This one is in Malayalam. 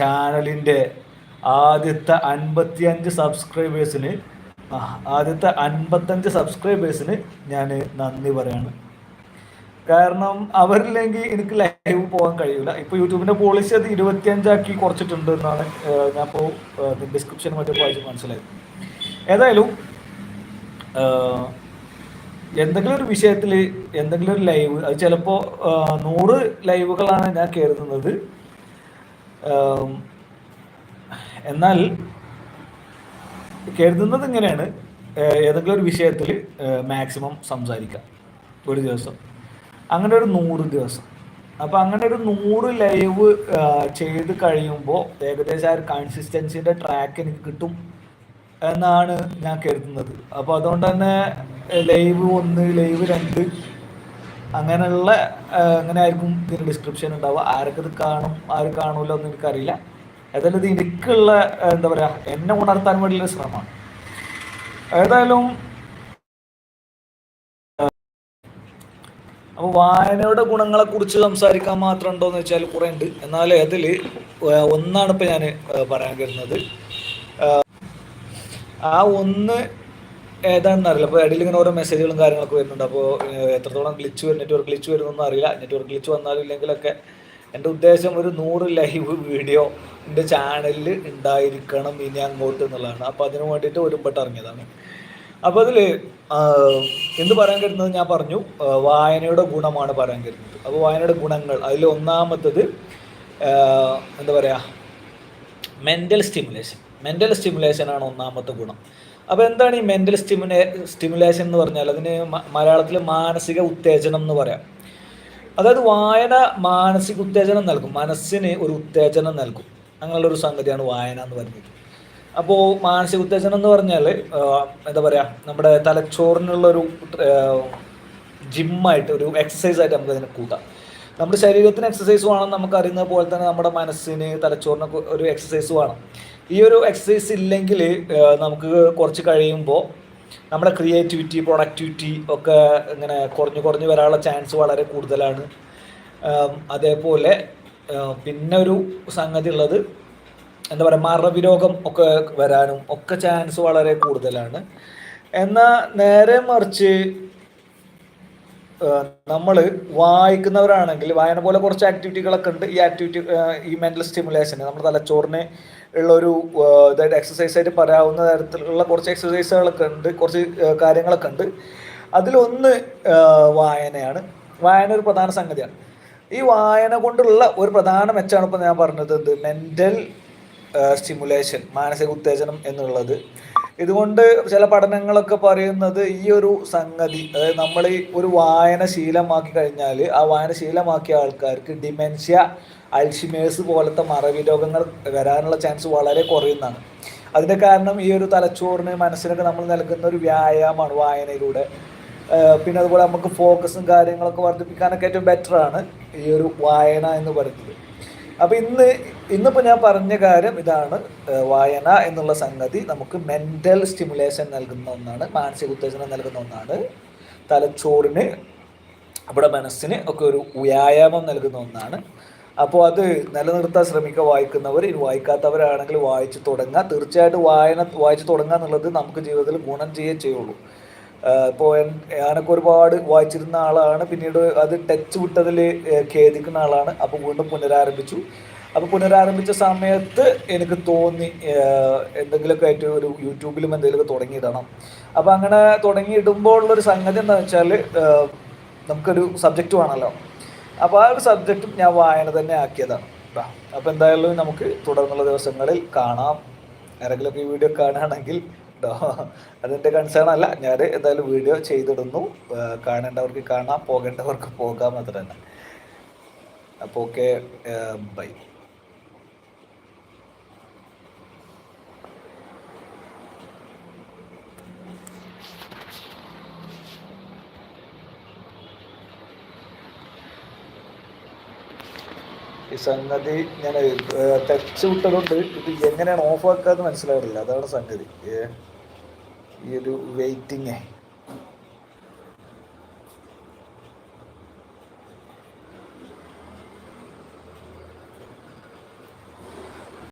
ചാനലിന്റെ ആദ്യത്തെ അൻപത്തിയഞ്ച് സബ്സ്ക്രൈബേഴ്സിന് ആദ്യത്തെ അൻപത്തഞ്ച് സബ്സ്ക്രൈബേഴ്സിന് ഞാൻ നന്ദി പറയാണ്. കാരണം അവരില്ലെങ്കിൽ എനിക്ക് ലൈവ് പോകാൻ കഴിയില്ല. ഇപ്പോൾ യൂട്യൂബിന്റെ പോളിസി അത് ഇരുപത്തിയഞ്ചാക്കി കുറച്ചിട്ടുണ്ട് എന്നാണ് ഞാൻ ഇപ്പോൾ ഡിസ്ക്രിപ്ഷൻ മറ്റേ വായിച്ച് മനസ്സിലായത്. ഏതായാലും എന്തെങ്കിലും ഒരു വിഷയത്തിൽ എന്തെങ്കിലും ഒരു ലൈവ് അത് ചിലപ്പോൾ നൂറ് ലൈവുകളാണ് ഞാൻ കരുതുന്നത്. എന്നാൽ കരുതുന്നത് ഇങ്ങനെയാണ്. ഏതെങ്കിലും ഒരു വിഷയത്തിൽ മാക്സിമം സംസാരിക്കാം. ഒരു ദിവസം. അങ്ങനെ ഒരു നൂറ് ദിവസം. അപ്പോൾ അങ്ങനെ ഒരു നൂറ് ലൈവ് ചെയ്ത് കഴിയുമ്പോൾ ഏകദേശം ആ ഒരു കൺസിസ്റ്റൻസിന്റെ ട്രാക്ക് എനിക്ക് കിട്ടും എന്നാണ് ഞാൻ കരുതുന്നത്. അപ്പോൾ അതുകൊണ്ട് തന്നെ ലൈവ് ഒന്ന് ലൈവ് രണ്ട് അങ്ങനെയുള്ള അങ്ങനെ ആയിരിക്കും ഇതിന് ഡിസ്ക്രിപ്ഷൻ ഉണ്ടാവുക? ആരൊക്കെ ഇത് കാണും ആര് കാണൂല ഒന്നും എനിക്കറിയില്ല. ഏതായാലും ഇത് എനിക്കുള്ള എന്താ പറയുക എന്നെ ഉണർത്താൻ വേണ്ടിയുള്ള ശ്രമമാണ്. ഏതായാലും അപ്പോൾ വായനയുടെ ഗുണങ്ങളെ കുറിച്ച് സംസാരിക്കാൻ മാത്രം ഉണ്ടോ എന്ന് വെച്ചാൽ കുറേ ഉണ്ട് എന്നാൽ അതിൽ ഒന്നാണ് ഇപ്പോൾ ഞാൻ പറയാൻ കരുതുന്നത് ആ ഒന്ന് ഏതാണെന്ന് അറിയില്ല. അപ്പോൾ ഇടയിൽ ഇങ്ങനെ ഓരോ മെസ്സേജുകളും കാര്യങ്ങളൊക്കെ വരുന്നുണ്ട്. അപ്പോൾ എത്രത്തോളം ഗ്ലിച്ച് വരും നെറ്റ്വർക്ക് ഗ്ലിച്ച് വരുന്നൊന്നും അറിയില്ല. നെറ്റ്വർക്ക് ഗ്ലിച്ച് വന്നാലും ഇല്ലെങ്കിലൊക്കെ എന്റെ ഉദ്ദേശം ഒരു നൂറ് ലൈവ് വീഡിയോ എന്റെ ചാനലിൽ ഉണ്ടായിരിക്കണം ഇനി അങ്ങോട്ട് എന്നുള്ളതാണ്. അപ്പോൾ അതിന് വേണ്ടിയിട്ട് ഒരു ബട്ട് ഇറങ്ങിയതാണ്. അപ്പോൾ അതിൽ എന്ത് പറയാൻ കരുതുന്നത് ഞാൻ പറഞ്ഞു. വായനയുടെ ഗുണമാണ് പറയാൻ കരുതുന്നത്. അപ്പോൾ വായനയുടെ ഗുണങ്ങൾ അതിൽ ഒന്നാമത്തത് എന്താ പറയുക മെന്റൽ സ്റ്റിമുലേഷൻ മെന്റൽ സ്റ്റിമുലേഷനാണ് ഒന്നാമത്തെ ഗുണം. അപ്പോൾ എന്താണ് ഈ മെന്റൽ സ്റ്റിമുലേ സ്റ്റിമുലേഷൻ എന്ന് പറഞ്ഞാൽ? അതിന് മലയാളത്തിൽ മാനസിക ഉത്തേജനം എന്ന് പറയാം. അതായത് വായന മാനസിക ഉത്തേജനം നൽകും. മനസ്സിന് ഒരു ഉത്തേജനം നൽകും. അങ്ങനെയുള്ള ഒരു സംഗതിയാണ് വായന എന്ന് പറയുന്നത് അപ്പോൾ മാനസിക ഉത്തേജനം എന്ന് പറഞ്ഞാൽ എന്താ പറയുക നമ്മുടെ തലച്ചോറിനുള്ളൊരു ജിമ്മായിട്ട് ഒരു എക്സസൈസ് ആയിട്ട് നമുക്ക് അതിനെ കൂട്ടാം. നമ്മുടെ ശരീരത്തിന് എക്സസൈസ് വേണം നമുക്ക് അറിയുന്നത് പോലെ തന്നെ നമ്മുടെ മനസ്സിന് തലച്ചോറിന് ഒരു എക്സസൈസ് വേണം. ഈ ഒരു എക്സസൈസ് ഇല്ലെങ്കിൽ നമുക്ക് കുറച്ച് കഴിയുമ്പോൾ നമ്മുടെ ക്രിയേറ്റിവിറ്റി പ്രൊഡക്ടിവിറ്റി ഒക്കെ ഇങ്ങനെ കുറഞ്ഞു കുറഞ്ഞു വരാനുള്ള ചാൻസ് വളരെ കൂടുതലാണ്. അതേപോലെ പിന്നെ ഒരു സംഗതി ഉള്ളത് എന്താ പറയുക മറവി രോഗം ഒക്കെ വരാനും ഒക്കെ ചാൻസ് വളരെ കൂടുതലാണ്. എന്നാൽ നേരെ മറിച്ച് നമ്മൾ വായിക്കുന്നവരാണെങ്കിൽ വായന പോലെ കുറച്ച് ആക്ടിവിറ്റികളൊക്കെ ഉണ്ട്. ഈ ആക്ടിവിറ്റി ഈ മെന്റൽ സ്റ്റിമുലേഷൻ നമ്മുടെ തലച്ചോറിന് ഉള്ള ഒരു ഇതായിട്ട് എക്സസൈസ് ആയിട്ട് പറയാവുന്ന തരത്തിലുള്ള കുറച്ച് എക്സസൈസുകളൊക്കെ ഉണ്ട്. കുറച്ച് കാര്യങ്ങളൊക്കെ ഉണ്ട്. അതിലൊന്ന് വായനയാണ്. വായന ഒരു പ്രധാന സംഗതിയാണ്. ഈ വായന കൊണ്ടുള്ള ഒരു പ്രധാന മെച്ചമാണ് ഇപ്പോൾ ഞാൻ പറഞ്ഞത് എന്ത്? മെന്റൽ സ്റ്റിമുലേഷൻ മാനസിക ഉത്തേജനം എന്നുള്ളത്. ഇതുകൊണ്ട് ചില പഠനങ്ങളൊക്കെ പറയുന്നത് ഈ ഒരു സംഗതി അതായത് നമ്മൾ ഒരു വായന ശീലമാക്കി കഴിഞ്ഞാൽ ആ വായന ശീലമാക്കിയ ആൾക്കാർക്ക് ഡിമെൻഷ്യ അൽഷിമേഴ്സ് പോലത്തെ മറവി രോഗങ്ങൾ വരാനുള്ള ചാൻസ് വളരെ കുറയുന്നതാണ്. അതിന്റെ കാരണം ഈ ഒരു തലച്ചോറിന് മനസ്സിനൊക്കെ നമ്മൾ നൽകുന്ന ഒരു വ്യായാമമാണ് വായനയിലൂടെ. പിന്നെ അതുപോലെ നമുക്ക് ഫോക്കസും കാര്യങ്ങളൊക്കെ വർദ്ധിപ്പിക്കാനൊക്കെ ഏറ്റവും ബെറ്ററാണ് ഈ ഒരു വായന എന്ന് പറയുന്നത്. അപ്പോൾ ഇന്ന് ഇന്നിപ്പോൾ ഞാൻ പറഞ്ഞ കാര്യം ഇതാണ് വായന എന്നുള്ള സംഗതി നമുക്ക് മെന്റൽ സ്റ്റിമുലേഷൻ നൽകുന്ന ഒന്നാണ് മാനസിക ഉത്തേജനം നൽകുന്ന ഒന്നാണ് തലച്ചോറിന് നമ്മുടെ മനസ്സിന് ഒക്കെ ഒരു വ്യായാമം നൽകുന്ന ഒന്നാണ്. അപ്പോൾ അത് നിലനിർത്താൻ ശ്രമിക്കുക വായിക്കുന്നവർ വായിക്കാത്തവരാണെങ്കിൽ വായിച്ചു തുടങ്ങുക. തീർച്ചയായിട്ടും വായന വായിച്ചു തുടങ്ങുക എന്നുള്ളത് നമുക്ക് ജീവിതത്തിൽ ഗുണം ചെയ്യേ ചെയ്യുള്ളൂ. ഇപ്പോൾ ഞാനൊക്കെ ഒരുപാട് വായിച്ചിരുന്ന ആളാണ് പിന്നീട് അത് ടച്ച് വിട്ടതിൽ ഖേദിക്കുന്ന ആളാണ്. അപ്പോൾ വീണ്ടും പുനരാരംഭിച്ചു. അപ്പോൾ പുനരാരംഭിച്ച സമയത്ത് എനിക്ക് തോന്നി എന്തെങ്കിലുമൊക്കെ ആയിട്ട് ഒരു യൂട്യൂബിലും എന്തെങ്കിലുമൊക്കെ തുടങ്ങിയിടണം. അപ്പോൾ അങ്ങനെ തുടങ്ങിയിടുമ്പോൾ ഉള്ളൊരു സംഗതി എന്താ വെച്ചാൽ നമുക്കൊരു സബ്ജക്റ്റ് വേണമല്ലോ അപ്പോൾ ആ ഒരു സബ്ജക്റ്റും ഞാൻ വായന തന്നെ ആക്കിയതാണ് അപ്പോൾ എന്തായാലും നമുക്ക് തുടർന്നുള്ള ദിവസങ്ങളിൽ കാണാം. ആരെങ്കിലുമൊക്കെ ഈ വീഡിയോ കാണുകയാണെങ്കിൽ അതിന്റെ കൺസേൺ അല്ല. ഞാൻ എന്തായാലും വീഡിയോ ചെയ്തിടുന്നു. കാണേണ്ടവർക്ക് കാണാം പോകേണ്ടവർക്ക് പോകാം അത്ര തന്നെ. അപ്പോൾ ഓക്കെ ബൈ. ഈ സംഗതി ഞാൻ തെച്ച് വിട്ടതുകൊണ്ട് ഇത് എങ്ങനെയാണ് ഓഫ് ആക്കാന്ന് മനസ്സിലാവില്ല അതാണ് സംഗതി. ഈ ഒരു വെയിറ്റിങ്